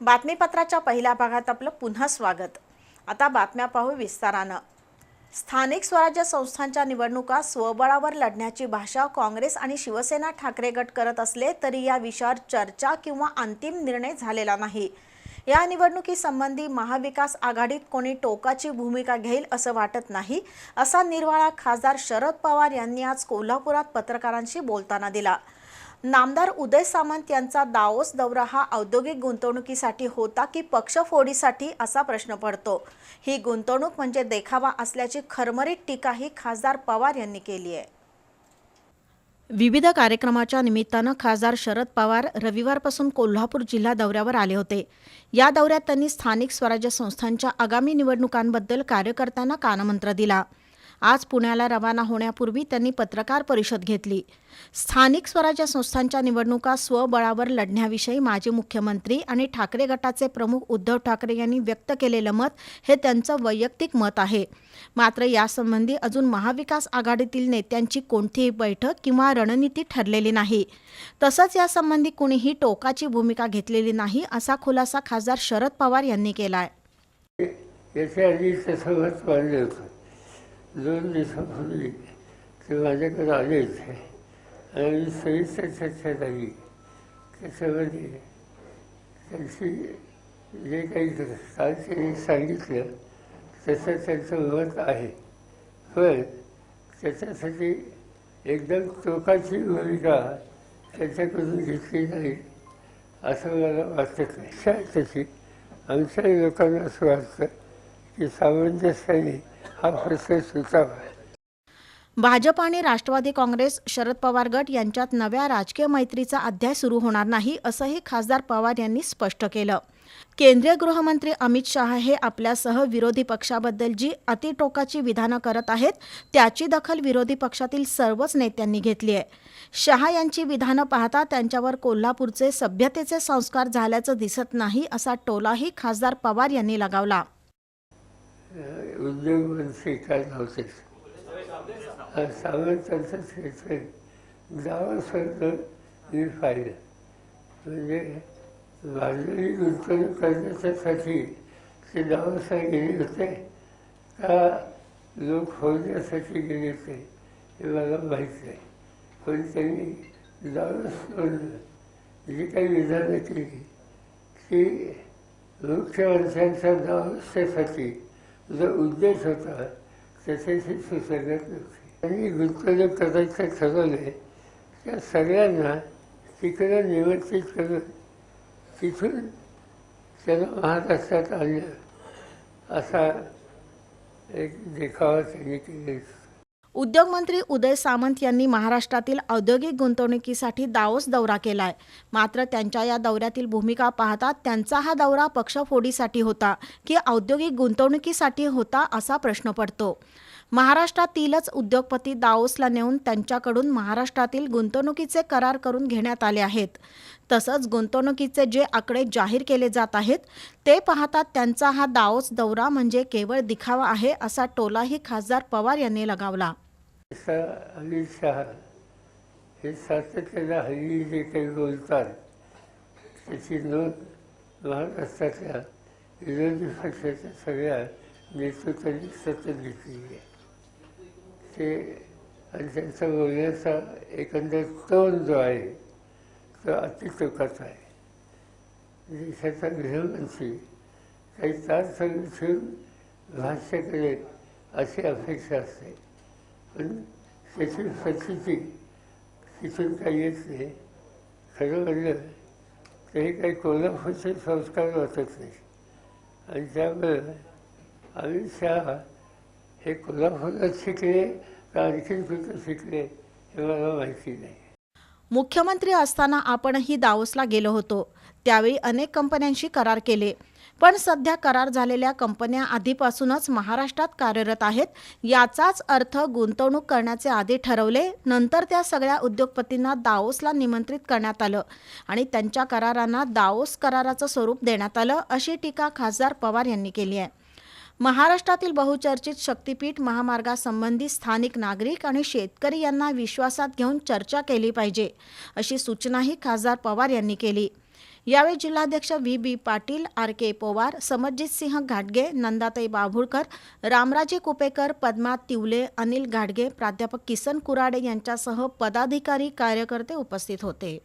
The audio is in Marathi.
बातमीपत्राच्या पहिल्या भागात आपलं पुन्हा स्वागत. आता बातम्या पाहू विस्तारानं. स्थानिक स्वराज्य संस्थांच्या निवडणुका स्वबळावर लढण्याची भाषा काँग्रेस आणि शिवसेना ठाकरे गट करत असले तरी या विषयावर चर्चा किंवा अंतिम निर्णय झालेला नाही. या निवडणुकीसंबंधी महाविकास आघाडीत कोणी टोकाची भूमिका घेईल असं वाटत नाही असा निर्वाळा खासदार शरद पवार यांनी आज कोल्हापुरात पत्रकारांशी बोलताना दिला. नामदार उदय सामंत यांचा दाओस दौरा हा औद्योगिक गुंतवणुकीसाठी होता की पक्षफोडीसाठी असा प्रश्न पडतो. ही गुंतवणूक म्हणजे देखावा असल्याची खरमरीत टीकाही खासदार पवार यांनी केली आहे. विविध कार्यक्रमाच्या निमित्तानं खासदार शरद पवार रविवारपासून कोल्हापूर जिल्हा दौऱ्यावर आले होते. या दौऱ्यात त्यांनी स्थानिक स्वराज्य संस्थांच्या आगामी निवडणुकांबद्दल कार्यकर्त्यांना कानमंत्र दिला. आज पुण्याला रवाना होण्यापूर्वी त्यांनी पत्रकार परिषद घेतली. स्थानिक स्वराज्य संस्थांच्या निवडणुका स्वबळावर लढण्याविषयी माजी मुख्यमंत्री आणि ठाकरे गटाचे प्रमुख उद्धव ठाकरे यांनी व्यक्त केलेलं मत हे त्यांचं वैयक्तिक मत आहे. मात्र यासंबंधी अजून महाविकास आघाडीतील नेत्यांची कोणतीही बैठक किंवा रणनीती ठरलेली नाही. तसंच यासंबंधी कुणीही टोकाची भूमिका घेतलेली नाही असा खुलासा खासदार शरद पवार यांनी केला आहे याच्या आधी तसं मत होतं दोन दिवसापूर्वी ते माझ्याकडे आले होते आणि सविस्तर चर्चा झाली त्याच्यामध्ये त्यांची जे काही काल त्यांनी सांगितलं तसं त्यांचं मत आहे. पण त्याच्यासाठी एकदम टोकाची भूमिका त्यांच्याकडून घेतली जाईल असं मला वाटत नाही. तशी आमच्या लोकांना असं वाटतं की सामंजस्याने हा प्रश्न सुचावा भाजप आणि राष्ट्रवादी काँग्रेस शरद पवार गट यांच्यात नव्या राजकीय मैत्रीचा अध्याय सुरू होणार नाही असंही खासदार पवार यांनी स्पष्ट केलं. केंद्रीय गृहमंत्री अमित शहा हे आपल्यासह विरोधी पक्षाबद्दल जी अतिटोकाची विधानं करत आहेत त्याची दखल विरोधी पक्षातील सर्वच नेत्यांनी घेतली आहे. शहा यांची विधानं पाहता त्यांच्यावर कोल्हापूरचे सभ्यतेचे संस्कार झाल्याचं दिसत नाही असा टोलाही खासदार पवार यांनी लगावला. उद्योगमंत्री स्वीकार नव्हतेच सावंतांचं क्षेत्र गावासारखं मी पाहिलं. म्हणजे भाजली गुंतवणूक करण्याच्यासाठी ते गावासा गेले होते. का लोक होण्यासाठी गेले होते हे मला माहीत नाही. पण त्यांनी गावं जी काही विधानं केली ती मुख्य माणसांच्या गावसाठी जो उद्देश होता त्याच्याशी सुसंगत नव्हती आणि गुंतवणूक करायचं ठरवले. त्या सगळ्यांना तिकडं निमंत्रित करून तिथून त्याला महाराष्ट्रात आणलं. असा एक देखावा त्यांनी केला उद्योगमंत्री उदय सामंत यांनी महाराष्ट्रातील औद्योगिक गुंतवणुकीसाठी दावोस दौरा केलाय. मात्र त्यांच्या या दौऱ्यातील भूमिका पाहता त्यांचा हा दौरा पक्षफोडीसाठी होता की औद्योगिक गुंतवणुकीसाठी होता असा प्रश्न पडतो. महाराष्ट्रातीलच उद्योगपती दाओसला नेऊन त्यांच्याकडून महाराष्ट्रातील गुंतवणुकीचे करार करून घेण्यात आले आहेत. तसंच गुंतवणुकीचे जे आकडे जाहीर केले जात आहेत ते पाहता त्यांचा हा दाओस दौरा म्हणजे केवळ दिखावा आहे असा टोलाही खासदार पवार यांनी लगावला. हे सातत्यानं हल्ली जे काही बोलतात त्याची नोंद महाराष्ट्रातल्या विरोधी पक्षाच्या सगळ्या नेतृत्वांनी सतत घेतलेली आहे. ते आणि त्यांचा बोलण्याचा एकंदर टोन जो आहे तो अतिटोकाचा आहे. देशाचा गृहमंत्री काही तास ठेवून भाष्य करेल अशी अपेक्षा असते. पण त्याची प्रचिती तिथून काही येत नाही. खरं म्हणलं तरी काही कोल्हापूरचे संस्कार वाटत नाही. आणि त्यामुळं अमित शहा हे कोल्हापुरात शिकले कुठं शिकले. हे मला माहिती नाही. मुख्यमंत्री असताना आपणही दावोसला गेलो होतो. त्यावेळी अनेक कंपन्यांशी करार केले. पण सध्या करार झालेल्या कंपन्या आधीपासूनच महाराष्ट्रात कार्यरत आहेत. याचाच अर्थ गुंतवणूक करण्याचे आधी ठरवले नंतर त्या सगळ्या उद्योगपतींना दाओसला निमंत्रित करण्यात आलं आणि त्यांच्या करारांना दाओस कराराचं स्वरूप देण्यात आलं अशी टीका खासदार पवार यांनी केली आहे. महाराष्ट्रातील बहुचर्चित शक्तीपीठ महामार्गासंबंधी स्थानिक नागरिक आणि शेतकरी यांना विश्वासात घेऊन चर्चा केली पाहिजे अशी सूचनाही खासदार पवार यांनी केली. यावेळी जिल्हाध्यक्ष V. B. Patil R. K. Pawar Samarjit सिंह घाटगे नंदाताई बाभुळकर रामराजे कुपेकर पद्मा तिवले अनिल घाटगे प्राध्यापक किसन कुराडे यांच्यासह पदाधिकारी कार्यकर्ते उपस्थित होते.